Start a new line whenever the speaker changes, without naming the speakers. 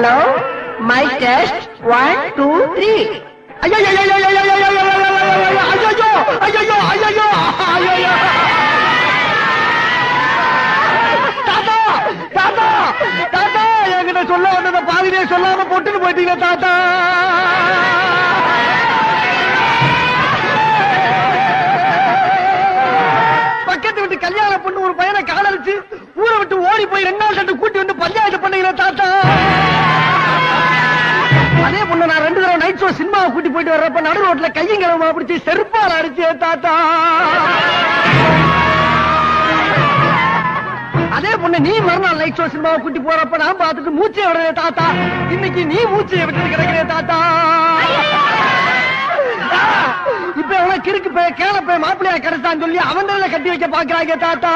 Hello my test one two three சொல்ல வந்தத பாதிலே சொல்லாம போட்டுட்டு போயிட்டீங்க தாத்தா பக்கத்து விட்டு கல்யாணம் பண்ணு ஒரு பையனை காதலிச்சு ஊரை விட்டு ஓடி போய் ரெண்டு நாள் ரெண்டு கூட்டி வந்து பஞ்சாயத்து பண்ணீங்களா தாத்தா. அதே பொண்ணு நான் ரெண்டு தடவை நைட் ஷோ சினிமாவை கூட்டி போயிட்டு வர்றப்ப நடு ரோட்ல கையும் கிளம்ப பிடிச்சி செருப்பால் அடிச்சு தாத்தா அதே பொண்ணு நீ மறுநாள் நைட் ஷோ சினிமாவை கூட்டி போறப்ப நான் பார்த்துட்டு மூச்சை விடுறே தாத்தா. இன்னைக்கு நீ மூச்சை விட்டு கிடைக்கிற தாத்தா. இப்ப எவ்வளவு கிறுக்கு போய் கேள போய் மாப்பிள்ளையா கிடைச்சான்னு சொல்லி அவன் கட்டி வைக்க பாக்குறாங்க தாத்தா.